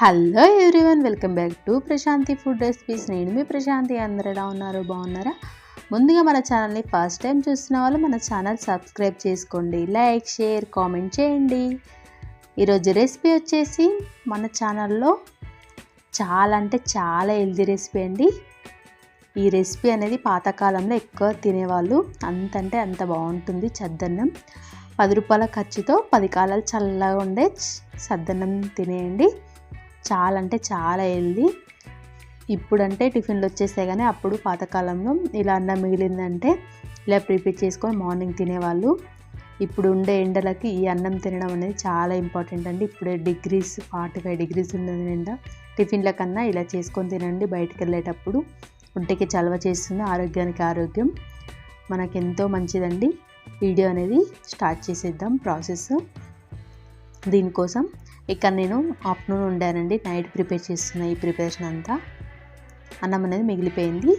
Hello everyone welcome back to Prashanti food recipes. నేను మీ ప్రశాంతి అందరు ఎలా ఉన్నారు? బాగున్నారా? ముందుగా మన ఛానల్ని ఫస్ట్ టైం చూస్తున్న వాళ్ళు మన ఛానల్ సబ్స్క్రైబ్ చేసుకోండి. లైక్ షేర్ కామెంట్ చేయండి. ఈరోజు రెసిపీ వచ్చేసి మన ఛానల్లో చాలా అంటే చాలా హెల్దీ రెసిపీ అండి. ఈ రెసిపీ అనేది పాతకాలంలో ఎక్కువ తినేవాళ్ళు అంతంటే అంత బాగుంటుంది చద్దన్నం. పది రూపాయల ఖర్చుతో పది కాలాలు చల్లగా ఉండే సద్దన్నం తినేయండి. చాలా అంటే చాలా హెల్దీ ఇప్పుడంటే టిఫిన్లు వచ్చేసాయి కానీ అప్పుడు పాతకాలంలో ఇలా అన్నం మిగిలిందంటే ఇలా ప్రిపేర్ చేసుకొని మార్నింగ్ తినేవాళ్ళు. ఇప్పుడు ఉండే ఎండలకి ఈ అన్నం తినడం అనేది చాలా ఇంపార్టెంట్ అండి. ఇప్పుడే డిగ్రీస్ ఫార్టీ ఫైవ్ డిగ్రీస్ ఉండదు ఎండ టిఫిన్ల కన్నా ఇలా చేసుకొని తినండి బయటకు వెళ్ళేటప్పుడు. ఒంటికి చలవ చేస్తుంది ఆరోగ్యానికి ఆరోగ్యం. మనకెంతో మంచిదండి. వీడియో అనేది స్టార్ట్ చేసేద్దాం ప్రాసెస్. దీనికోసం ఇక్కడ నేను ఆఫ్టర్నూన్ ఉండానండి నైట్ ప్రిపేర్ చేస్తున్న ఈ ప్రిపరేషన్ అంతా. అన్నం అనేది మిగిలిపోయింది.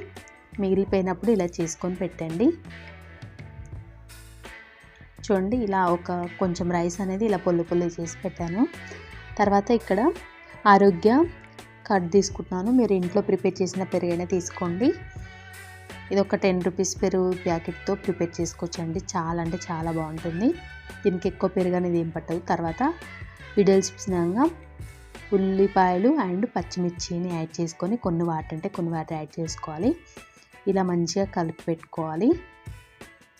మిగిలిపోయినప్పుడు ఇలా చేసుకొని పెట్టండి. చూడండి ఇలా ఒక కొంచెం రైస్ అనేది ఇలా పొల్లు పొల్లు చేసి పెట్టాను. తర్వాత ఇక్కడ ఆరోగ్య కట్ తీసుకుంటున్నాను. మీరు ఇంట్లో ప్రిపేర్ చేసిన పెరుగైనా తీసుకోండి. ఇది ఒక టెన్ రూపీస్ పెరుగు ప్యాకెట్తో ప్రిపేర్ చేసుకోవచ్చండి. చాలా అంటే చాలా బాగుంటుంది. దీనికి ఎక్కువ పెరుగు అనేది ఏం పట్టదు. తర్వాత వీడియోలు చూసినాక ఉల్లిపాయలు అండ్ పచ్చిమిర్చిని యాడ్ చేసుకొని కొన్ని వాటర్ అంటే కొన్ని వాటర్ యాడ్ చేసుకోవాలి. ఇలా మంచిగా కలిపి పెట్టుకోవాలి.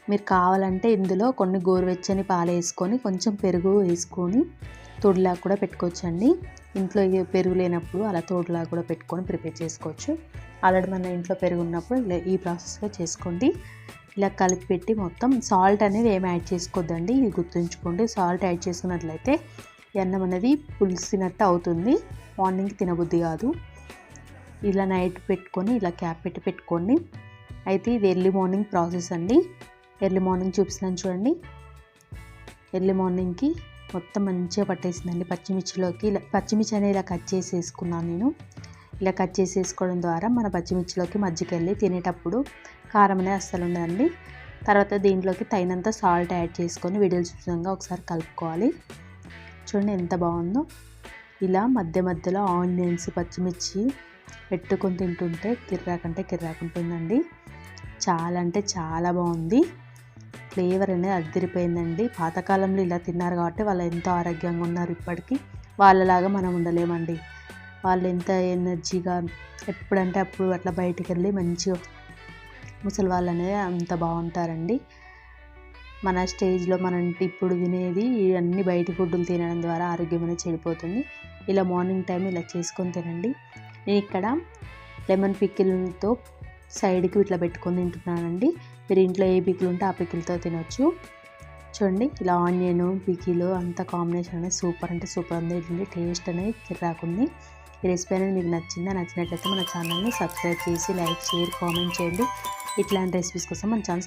మీరు కావాలంటే ఇందులో కొన్ని గోరువెచ్చని పాలు వేసుకొని కొంచెం పెరుగు వేసుకొని తొడిలా కూడా పెట్టుకోవచ్చండి. ఇంట్లో పెరుగు లేనప్పుడు అలా తోడులా కూడా పెట్టుకొని ప్రిపేర్ చేసుకోవచ్చు. ఆల్రెడీ మన ఇంట్లో పెరుగు ఉన్నప్పుడు ఇలా ఈ ప్రాసెస్లో చేసుకోండి. ఇలా కలిపి పెట్టి మొత్తం సాల్ట్ అనేది ఏమి యాడ్ చేసుకోవద్దండి ఇది గుర్తుంచుకోండి. సాల్ట్ యాడ్ చేసుకున్నట్లయితే అన్నం అనేది పులిసినట్టు అవుతుంది. మార్నింగ్ తినబుద్ధి కాదు. ఇలా నైట్ పెట్టుకొని ఇలా క్యాప్ పెట్టి పెట్టుకోండి. అయితే ఇది ఎర్లీ మార్నింగ్ ప్రాసెస్ అండి. ఎర్లీ మార్నింగ్ చూపిస్తున్నాను చూడండి. ఎర్లీ మార్నింగ్కి మొత్తం మంచిగా పట్టేసిందండి. పచ్చిమిర్చిలోకి ఇలా పచ్చిమిర్చి అనేది ఇలా కట్ చేసి వేసుకున్నాను నేను. ఇలా కట్ చేసి వేసుకోవడం ద్వారా మన పచ్చిమిర్చిలోకి మజ్జికెళ్ళి తినేటప్పుడు కారం అనేది అస్సలు ఉండదండి. తర్వాత దీంట్లోకి తగినంత సాల్ట్ యాడ్ చేసుకొని వీడియోలు చూసినాక ఒకసారి కలుపుకోవాలి. చూడండి ఎంత బాగుందో. ఇలా మధ్య మధ్యలో ఆనియన్స్ పచ్చిమిర్చి పెట్టుకొని తింటుంటే కిర్రాకంటే కిర్రాకుంటుందండి చాలా అంటే చాలా బాగుంది. ఫ్లేవర్ అనేది అద్దరిపోయిందండి పాతకాలంలో ఇలా తిన్నారు కాబట్టి వాళ్ళు ఎంతో ఆరోగ్యంగా ఉన్నారు ఇప్పటికీ. వాళ్ళలాగా మనం ఉండలేమండి. వాళ్ళు ఎంత ఎనర్జీగా ఎప్పుడంటే అప్పుడు అట్లా బయటికి వెళ్ళి మంచిగా ముసలి వాళ్ళు అనేది అంత బాగుంటారండి. మన స్టేజ్లో మనం ఇప్పుడు తినేది అన్ని బయట ఫుడ్లు తినడం ద్వారా ఆరోగ్యం అనేది చెడిపోతుంది. ఇలా మార్నింగ్ టైం ఇలా చేసుకొని తినండి. నేను ఇక్కడ లెమన్ పిక్కిల్తో సైడ్కి ఇట్లా పెట్టుకొని తింటున్నానండి. మీరు ఇంట్లో ఏ పికిల్ ఉంటే ఆ పికిల్తో తినొచ్చు. చూడండి ఇలా ఆనియన్ పికిలు అంత కాంబినేషన్ అనేది సూపర్ అంటే సూపర్ ఉంది. టేస్ట్ అనేది కిరాకుంది ఈ రెసిపీ అనేది మీకు నచ్చిందా? నచ్చినట్లయితే మన ఛానల్ని సబ్స్క్రైబ్ చేసి లైక్ షేర్ కామెంట్ చేయండి. ఇట్లాంటి రెసిపీస్ కోసం మన ఛానల్